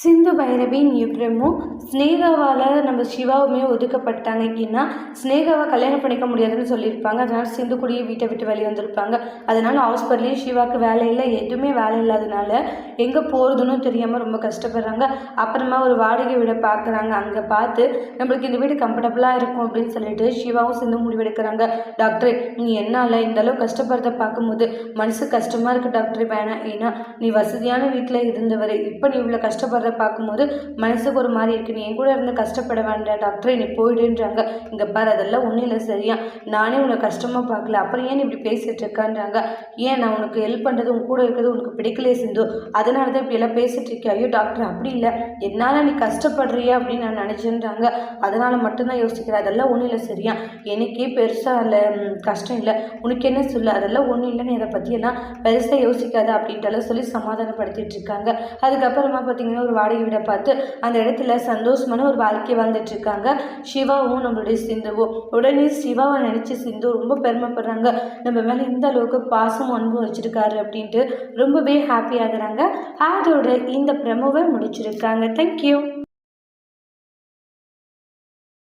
சிந்து பைரவின் இவ்ரமும் ஸ்னேகாவால் நம்ம சிவாவுமே ஒதுக்கப்பட்டாங்க. ஏன்னா ஸ்னேகாவை கல்யாணம் பண்ணிக்க முடியாதுன்னு சொல்லியிருப்பாங்க. அதனால் சிந்து கூடயே வீட்டை விட்டு வெளியே வந்திருப்பாங்க. அதனால் ஹாஸ்பிட்டல்லையும் சிவாவுக்கு வேலை இல்லை. எதுவுமே வேலை இல்லாதனால எங்கே போகிறதுன்னு தெரியாமல் ரொம்ப கஷ்டப்படுறாங்க. அப்புறமா ஒரு வாடகை வீடை பார்க்குறாங்க. அங்கே பார்த்து நம்மளுக்கு இந்த வீடு கம்ஃபர்டபுளாக இருக்கும் அப்படின்னு சொல்லிட்டு சிவாவும் சிந்து முடிவெடுக்கிறாங்க. டாக்டர் நீ என்னால் இந்த அளவு கஷ்டப்படுறத பார்க்கும்போது மனசு கஷ்டமாக இருக்குது டாக்டர் வேணாம். ஏன்னா நீ வசதியான வீட்டில் இருந்தவர். இப்போ நீ இவ்வளோ கஷ்டப்படுற பார்க்கும்போது மனசுக்கு ஒரு மாதிரி இருக்கு. நீ என் கூட இருந்து கஷ்டப்பட வேண்டாம் டாக்டர் நீ போயிடுன்றாங்க. இங்கே பாரு அதெல்லாம் ஒன்றும் இல்லை சரியா? நானே உனக்கு கஷ்டமாக பார்க்கல. அப்புறம் ஏன் இப்படி பேசிகிட்டு இருக்கான்றாங்க? ஏன் நான் உனக்கு ஹெல்ப் பண்ணுறது உன் கூட இருக்கிறது உனக்கு பிடிக்கலே சிந்து? அதனால தான் இப்படி எல்லாம் பேசிட்டு இருக்கேன் ஐயோ டாக்டர் அப்படி இல்லை. என்னால் நீ கஷ்டப்படுறியா அப்படின்னு நான் நினச்சேன்றாங்க. அதனால் மட்டும்தான் யோசிக்கிறேன். அதெல்லாம் ஒன்றும் இல்லை சரியா? எனக்கே பெருசாக இல்லை கஷ்டம் இல்லை. உனக்கு என்ன சொல்ல? அதெல்லாம் ஒன்றும் இல்லை நீ அதை பற்றியெல்லாம் பெருசாக யோசிக்காத அப்படின்ட்டுலாம் சொல்லி சமாதானப்படுத்திட்டு இருக்காங்க. அதுக்கப்புறமா பார்த்தீங்கன்னா ஒரு வாடகை வீடை பார்த்து அந்த இடத்துல சந்தோஷமான ஒரு வாழ்க்கை வாழ்ந்துட்டுருக்காங்க. சிவாவும் நம்மளுடைய சிந்துவும். உடனே சிவாவை நினச்சி சிந்து ரொம்ப பெருமைப்படுறாங்க. நம்ம மேலே இந்த அளவுக்கு பாசமும் அன்பும் வச்சுருக்காரு அப்படின்ட்டு ரொம்பவே ஹாப்பி ஆகுறாங்க. அதோட இந்த ப்ரெமோவை முடிச்சிருக்காங்க. தேங்க்யூ